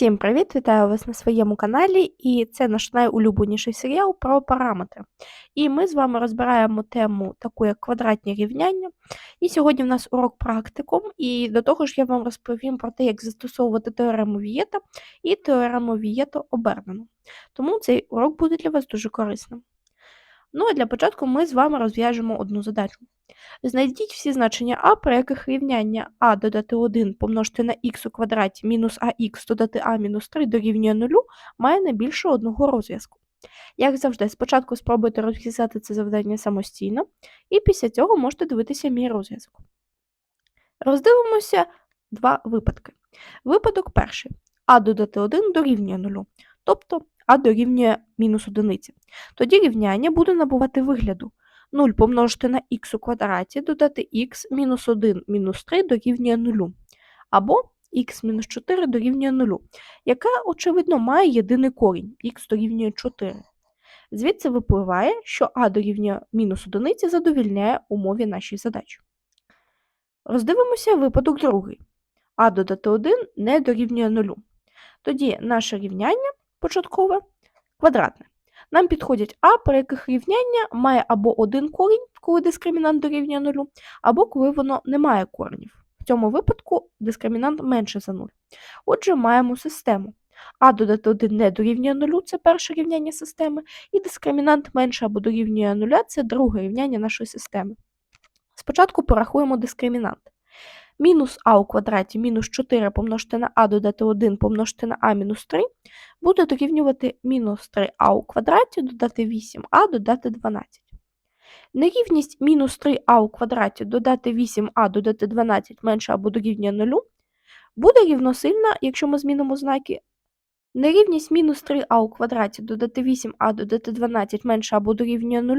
Всім привіт! Вітаю вас на своєму каналі, і це наш найулюбленіший серіал про параметри. І ми з вами розбираємо тему таку, як квадратні рівняння. І сьогодні в нас урок практикум, і до того ж я вам розповім про те, як застосовувати теорему Вієта і теорему Вієта обернену. Тому цей урок буде для вас дуже корисним. Ну а для початку ми з вами розв'яжемо одну задачу. Знайдіть всі значення а, при яких рівняння а додати 1 помножити на х у квадраті мінус ах додати а мінус 3 дорівнює 0 має не більше одного розв'язку. Як завжди, спочатку спробуйте розв'язати це завдання самостійно, і після цього можете дивитися мій розв'язок. Роздивимося два випадки. Випадок перший. А додати 1 дорівнює 0, тобто а дорівнює мінус 1. Тоді рівняння буде набувати вигляду 0 помножити на х у квадраті, додати х мінус 1 мінус 3 дорівнює 0. Або х мінус 4 дорівнює 0, яка, очевидно, має єдиний корінь х дорівнює 4. Звідси випливає, що а дорівнює мінус 1 задовільняє умові нашої задачі. Роздивимося випадок другий. а додати 1 не дорівнює 0. Тоді наше рівняння початкове квадратне. Нам підходять А, при яких рівняння має або один корінь, коли дискримінант дорівнює 0, або коли воно не має коренів. В цьому випадку дискримінант менше за 0. Отже, маємо систему. А додати 1 не дорівнює 0 це перше рівняння системи, і дискримінант менше або дорівнює 0 це друге рівняння нашої системи. Спочатку порахуємо дискримінант мінус а у квадраті мінус 4 помножити на а додати 1 помножити на а мінус 3 буде дорівнювати мінус 3а у квадраті додати 8а додати 12. Нерівність мінус 3а у квадраті додати 8а додати 12 менше або дорівнює 0 буде рівносильна, якщо ми змінимо знаки, Нерівність мінус 3а у квадраті додати 8а додати 12 менше або дорівнює 0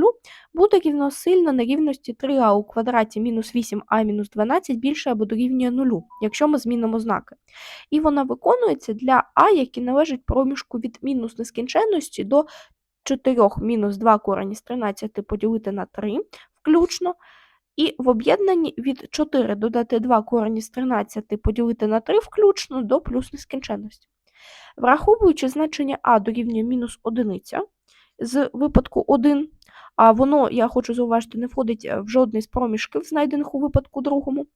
буде рівносильна нерівності 3а у квадраті мінус 8а мінус 12 більше або дорівнює 0, якщо ми змінимо знаки. І вона виконується для а, які належать проміжку від мінус нескінченності до 4 мінус 2 корені з 13 поділити на 3 включно. І в об'єднанні від 4 додати 2 корені з 13 поділити на 3 включно до плюс нескінченності. Враховуючи значення а дорівнює мінус одиниця з випадку 1, а воно, я хочу зауважити, не входить е, в жодний з проміжків, знайдених у випадку другому,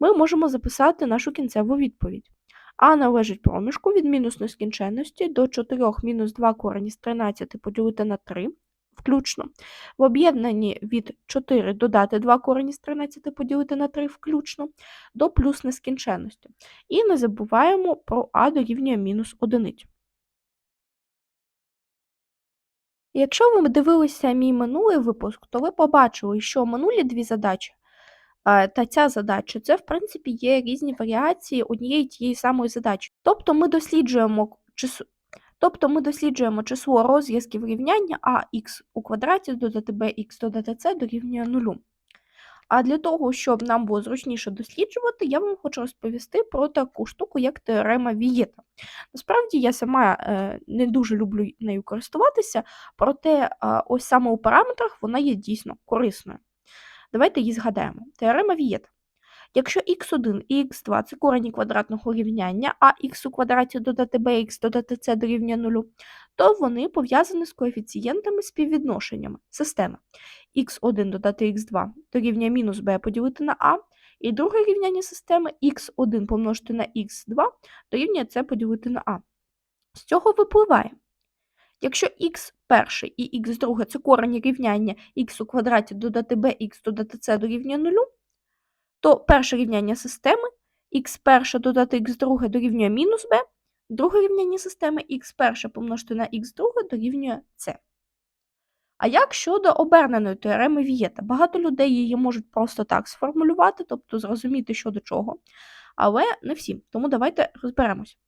ми можемо записати нашу кінцеву відповідь. А належить проміжку від мінус нескінченності до 4 мінус 2 корені з 13 поділити на 3 включно. В об'єднанні від 4 додати 2 корені з 13 поділити на 3 включно до плюс нескінченності. І не забуваємо про а дорівнює мінус 1. Якщо ви дивилися мій минулий випуск, то ви побачили, що минулі дві задачі та ця задача це, в принципі, є різні варіації однієї тієї самої задачі. Тобто ми досліджуємо Тобто ми досліджуємо число розв'язків рівняння ax у квадраті додати bx додати c дорівнює 0. А для того, щоб нам було зручніше досліджувати, я вам хочу розповісти про таку штуку, як теорема Вієта. Насправді, я сама е, не дуже люблю нею користуватися, проте е, ось саме у параметрах вона є дійсно корисною. Давайте її згадаємо. Теорема Вієта. Якщо х1 і х2 це корені квадратного рівняння, а х у квадраті додати bx додати c дорівнює 0, то вони пов'язані з коефіцієнтами співвідношеннями системи. х1 додати х2 дорівнює мінус b поділити на а, і друге рівняння системи х1 помножити на х2 дорівнює c поділити на а. З цього випливає. Якщо х перший і х друге це корені рівняння х у квадраті додати bx додати c дорівнює 0, то перше рівняння системи х1 додати х2 дорівнює мінус b, друге рівняння системи х1 помножити на х2 дорівнює c. А як щодо оберненої теореми Вієта? Багато людей її можуть просто так сформулювати, тобто зрозуміти, що до чого. Але не всі, тому давайте розберемось.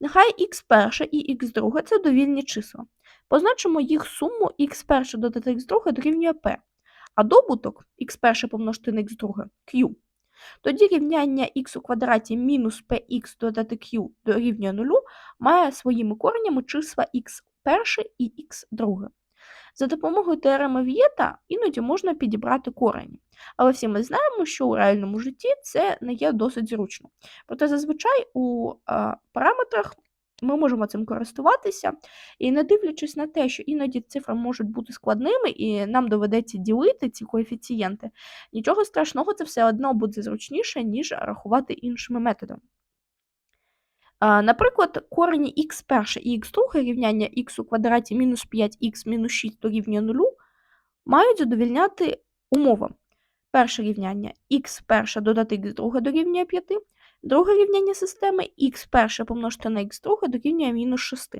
Нехай х1 і х2 це довільні числа. Позначимо їх суму х1 додати х2 дорівнює p, а добуток х1 помножити на х2 q. Тоді рівняння х у квадраті мінус px додати q дорівнює 0 має своїми коренями числа х1 і х друге. За допомогою теореми В'єта іноді можна підібрати корені. Але всі ми знаємо, що у реальному житті це не є досить зручно. Проте зазвичай у а, параметрах ми можемо цим користуватися. І не дивлячись на те, що іноді цифри можуть бути складними, і нам доведеться ділити ці коефіцієнти, нічого страшного, це все одно буде зручніше, ніж рахувати іншими методами. Наприклад, корені х перше і х друге рівняння х у квадраті мінус 5х мінус 6 дорівнює 0 мають задовільняти умовам. Перше рівняння х перше додати х друге дорівнює 5, друге рівняння системи х перше помножити на х друге дорівнює мінус 6.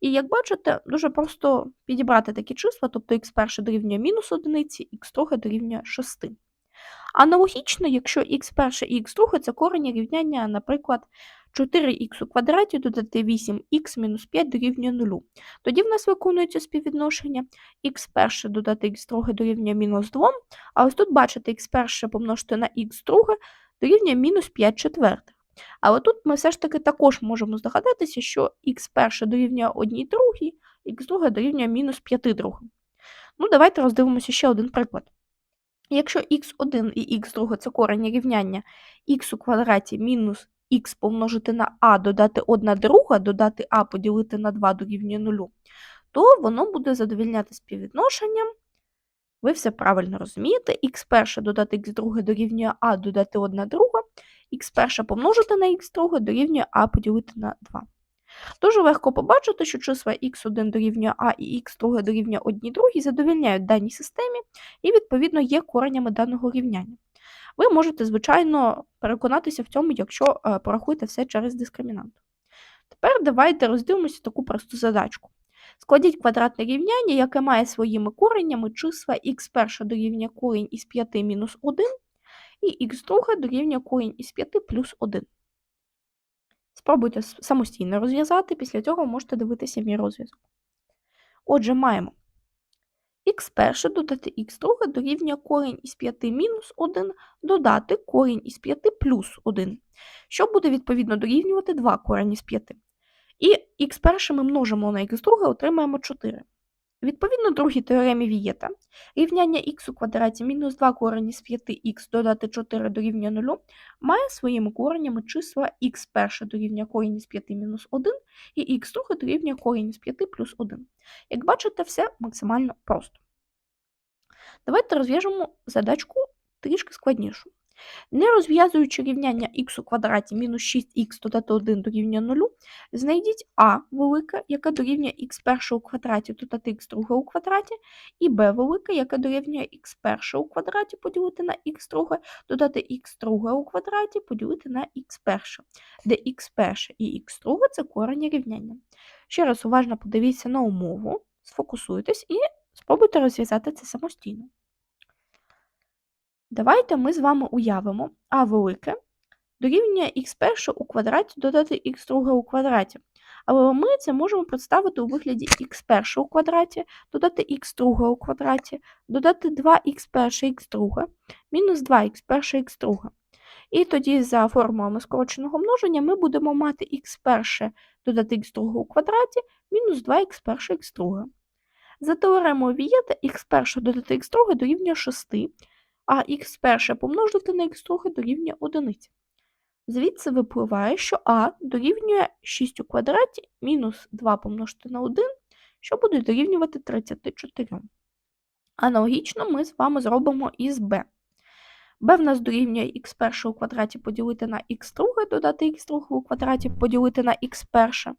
І як бачите, дуже просто підібрати такі числа, тобто х перше дорівнює мінус 1, х друге дорівнює 6. Аналогічно, якщо х перше і х друге це корені рівняння, наприклад, 4х у квадраті додати 8х мінус 5 дорівнює 0. Тоді в нас виконується співвідношення х перше додати х друге дорівнює мінус 2, а ось тут, бачите, х перше помножити на х друге дорівнює мінус 5 четвертих. Але тут ми все ж таки також можемо здогадатися, що х перше дорівнює 1 другій, х друге дорівнює мінус 5 другим. Ну, давайте роздивимося ще один приклад. Якщо х1 і х2 це корені рівняння х у квадраті мінус х помножити на а, додати 1 друга, додати а поділити на 2 дорівнює 0, то воно буде задовільняти співвідношенням. Ви все правильно розумієте, х перше додати х друге дорівнює а додати 1 друга, х перше помножити на х друге дорівнює а поділити на 2. Дуже легко побачити, що числа х1 дорівнює а і х2 дорівнює 1 другій задовільняють даній системі і, відповідно, є коренями даного рівняння. Ви можете, звичайно, переконатися в цьому, якщо е, порахуєте все через дискримінант. Тепер давайте роздивимося таку просту задачку. Складіть квадратне рівняння, яке має своїми коренями числа х перше дорівнює корінь із 5 мінус 1 і х друге дорівнює корінь із 5 плюс 1. Спробуйте самостійно розв'язати, після цього можете дивитися мій розв'язок. Отже, маємо х перше додати х друге дорівнює корінь із 5 мінус 1 додати корінь із 5 плюс 1, що буде відповідно дорівнювати 2 корінь із 5. І х перше ми множимо на х друге, отримаємо 4. Відповідно другій теоремі Вієта, рівняння х у квадраті мінус 2 корені з 5х додати 4 дорівнює 0 має своїми коренями числа х перше дорівнює корінь з 5 мінус 1 і х друге дорівнює корінь з 5 плюс 1. Як бачите, все максимально просто. Давайте розв'яжемо задачку трішки складнішу. Не розв'язуючи рівняння х у квадраті мінус 6х додати 1 дорівнює 0, знайдіть а велика, яка дорівнює х перше у квадраті додати х друге у квадраті, і b велика, яка дорівнює х перше у квадраті поділити на х друге, додати х друге у квадраті поділити на х перше, де х перше і х друге це корені рівняння. Ще раз уважно подивіться на умову, сфокусуйтесь і спробуйте розв'язати це самостійно. Давайте ми з вами уявимо а велике дорівнює х перше у квадраті додати х друге у квадраті. Але ми це можемо представити у вигляді х перше у квадраті, додати х друге у квадраті, додати 2х перше х друге, мінус 2х перше х друге. І тоді за формулами скороченого множення ми будемо мати х перше додати х друге у квадраті, мінус 2х перше х друге. За теоремою Вієта х перше додати х друге дорівнює 6, а х перше помножити на х друге дорівнює 1. Звідси випливає, що а дорівнює 6 у квадраті мінус 2 помножити на 1, що буде дорівнювати 34. Аналогічно ми з вами зробимо із b. b в нас дорівнює х перше у квадраті поділити на х друге, додати х друге у квадраті поділити на х перше.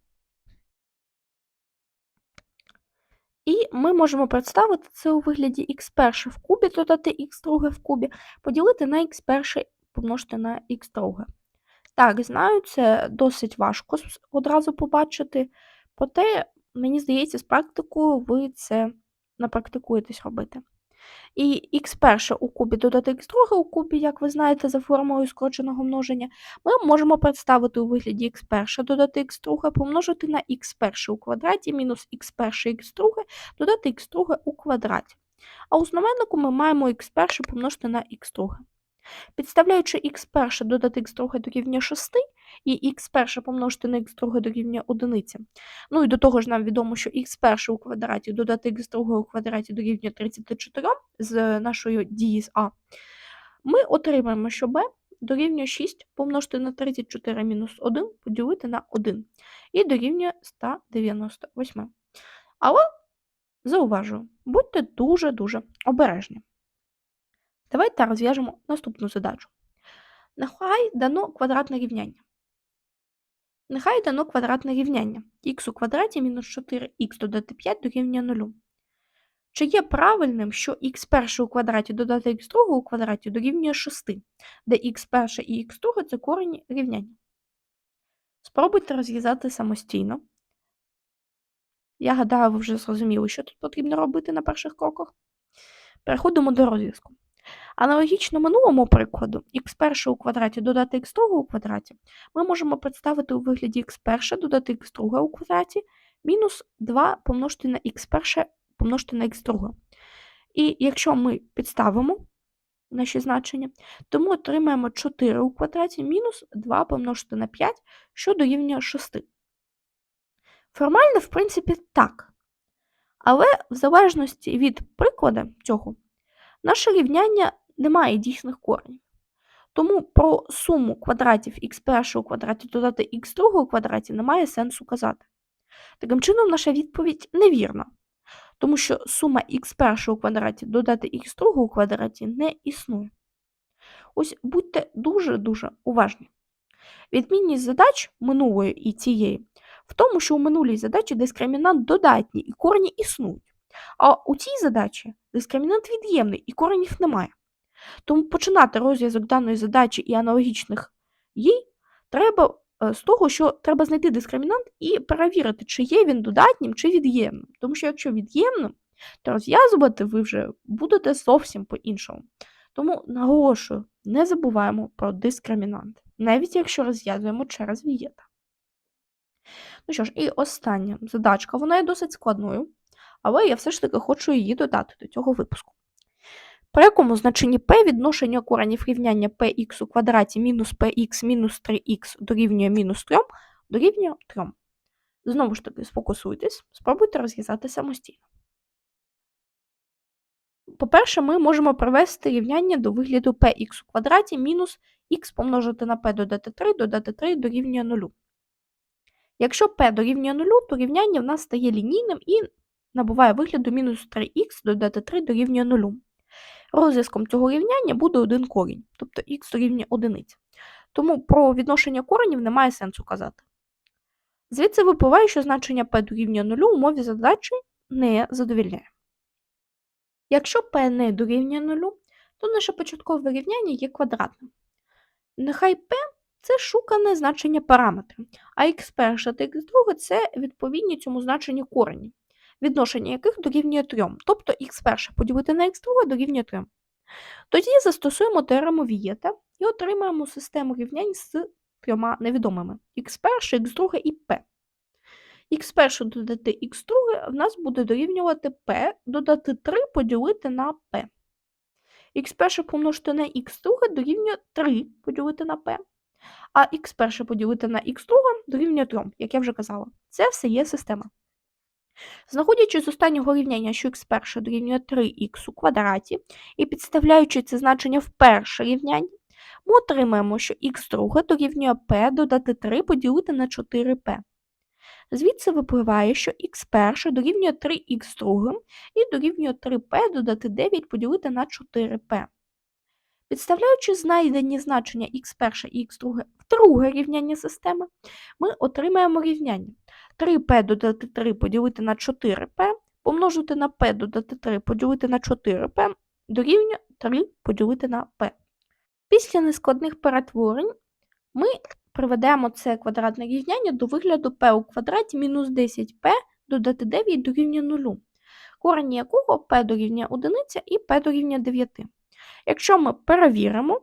І ми можемо представити це у вигляді Х1 в кубі, додати х друге в кубі, поділити на x1 помножити на x2. Так, знаю, це досить важко одразу побачити, проте, мені здається, з практикою ви це напрактикуєтесь робити. І х перше у кубі додати х друге у кубі, як ви знаєте, за формулою скороченого множення, ми можемо представити у вигляді х перше додати х друге, помножити на х перше у квадраті, мінус х перше х друге, додати х друге у квадраті. А у знаменнику ми маємо х перше помножити на х друге. Підставляючи х перше додати х друге дорівнює 6 і х перше помножити на х друге дорівнює 1. Ну і до того ж нам відомо, що х перше у квадраті додати х друге у квадраті дорівнює 34 з нашою дії з А. Ми отримаємо, що b дорівнює 6 помножити на 34 мінус 1 поділити на 1 і дорівнює 198. Але зауважую, будьте дуже-дуже обережні. Давайте розв'яжемо наступну задачу. Нехай дано квадратне рівняння. Нехай дано квадратне рівняння х у квадраті мінус 4х додати 5 дорівнює 0. Чи є правильним, що х перше у квадраті додати х другого у квадраті дорівнює 6, де х перше і х друге це корені рівняння? Спробуйте розв'язати самостійно. Я гадаю, ви вже зрозуміли, що тут потрібно робити на перших кроках. Переходимо до розв'язку. Аналогічно минулому прикладу, х перше у квадраті додати х другого у квадраті, ми можемо представити у вигляді х перше додати х друге у квадраті мінус 2 помножити на х перше помножити на х друге. І якщо ми підставимо наші значення, то ми отримаємо 4 у квадраті мінус 2 помножити на 5, що дорівнює 6. Формально, в принципі, так. Але в залежності від прикладу цього, наше рівняння не має дійсних коренів. Тому про суму квадратів х першого квадраті додати х другого квадраті немає сенсу казати. Таким чином, наша відповідь невірна, тому що сума х першого квадраті додати х другого квадраті не існує. Ось будьте дуже-дуже уважні. Відмінність задач минулої і цієї в тому, що у минулій задачі дискримінант додатній і корені існують. А у цій задачі дискримінант від'ємний і коренів немає. Тому починати розв'язок даної задачі і аналогічних їй треба е, з того, що треба знайти дискримінант і перевірити, чи є він додатнім, чи від'ємним. Тому що якщо від'ємним, то розв'язувати ви вже будете зовсім по-іншому. Тому наголошую, не забуваємо про дискримінант, навіть якщо розв'язуємо через вієта. Ну що ж, і остання задачка, вона є досить складною, але я все ж таки хочу її додати до цього випуску. При якому значенні p відношення коренів рівняння px у квадраті мінус px мінус 3х дорівнює мінус 3 дорівнює 3. Знову ж таки, сфокусуйтесь, спробуйте розв'язати самостійно. По-перше, ми можемо привести рівняння до вигляду px у квадраті мінус х помножити на p додати 3 додати 3 дорівнює 0. Якщо p дорівнює 0, то рівняння в нас стає лінійним і набуває вигляду мінус 3х додати 3 дорівнює 0. Розв'язком цього рівняння буде один корінь, тобто х дорівнює 1. Тому про відношення коренів немає сенсу казати. Звідси випливає, що значення p дорівнює 0 у мові задачі не задовільняє. Якщо p не дорівнює 0, то наше початкове рівняння є квадратним. Нехай p це шукане значення параметра, а х перше та х друге це відповідні цьому значенню корені, відношення яких дорівнює 3, тобто х перше поділити на х друге дорівнює 3. Тоді застосуємо теорему Вієта і отримаємо систему рівнянь з трьома невідомими х перше, х друге і p. х перше додати х друге в нас буде дорівнювати p додати 3 поділити на p. х перше помножити на х друге дорівнює 3 поділити на p. А х перше поділити на х друге дорівнює 3, як я вже казала. Це все є система. Знаходячи з останнього рівняння, що х перше дорівнює 3х у квадраті, і підставляючи це значення в перше рівняння, ми отримаємо, що х друге дорівнює p додати 3 поділити на 4p. Звідси випливає, що х перше дорівнює 3х другим і дорівнює 3p додати 9 поділити на 4p. Підставляючи знайдені значення х1 і х2 в друге рівняння системи, ми отримаємо рівняння 3p додати 3 поділити на 4p, помножити на p додати 3 поділити на 4p, дорівнює 3 поділити на p. Після нескладних перетворень ми приведемо це квадратне рівняння до вигляду p у квадраті мінус 10p додати 9 дорівнює 0, корені якого p дорівнює 1 і p дорівнює 9. Якщо ми перевіримо,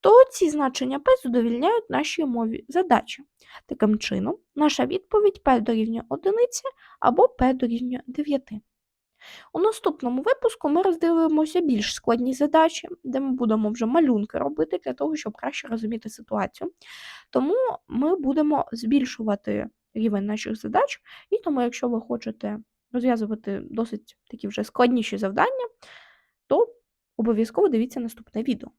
то ці значення P задовільняють нашій умові задачі. Таким чином, наша відповідь P дорівнює 1 або P дорівнює 9. У наступному випуску ми роздивимося більш складні задачі, де ми будемо вже малюнки робити для того, щоб краще розуміти ситуацію. Тому ми будемо збільшувати рівень наших задач, і тому, якщо ви хочете розв'язувати досить такі вже складніші завдання, то Обов'язково дивіться наступне відео.